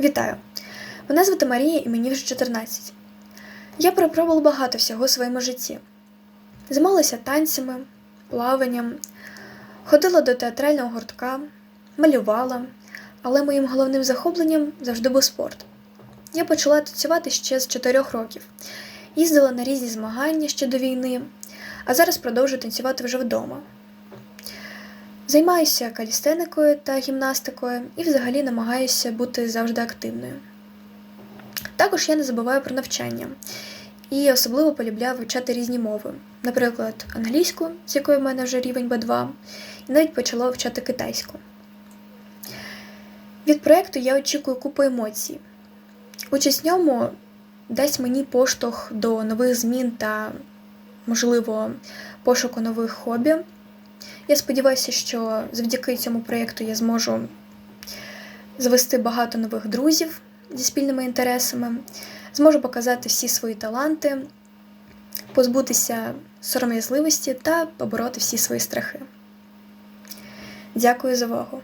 Вітаю! Мене звати Марія і мені вже 14. Я перепробувала багато всього у своєму житті. Займалася танцями, плаванням, ходила до театрального гуртка, малювала, але моїм головним захопленням завжди був спорт. Я почала танцювати ще з 4 років, їздила на різні змагання ще до війни, а зараз продовжую танцювати вже вдома. Займаюся калістеникою та гімнастикою і взагалі намагаюся бути завжди активною. Також я не забуваю про навчання і особливо полюбляю вивчати різні мови, наприклад, англійську, з якої в мене вже рівень B2, і навіть почала вивчати китайську. Від проєкту я очікую купу емоцій. Участь в ньому дасть мені поштовх до нових змін та, можливо, пошуку нових хобі. Я сподіваюся, що завдяки цьому проєкту я зможу завести багато нових друзів зі спільними інтересами, зможу показати всі свої таланти, позбутися сором'язливості та побороти всі свої страхи. Дякую за увагу!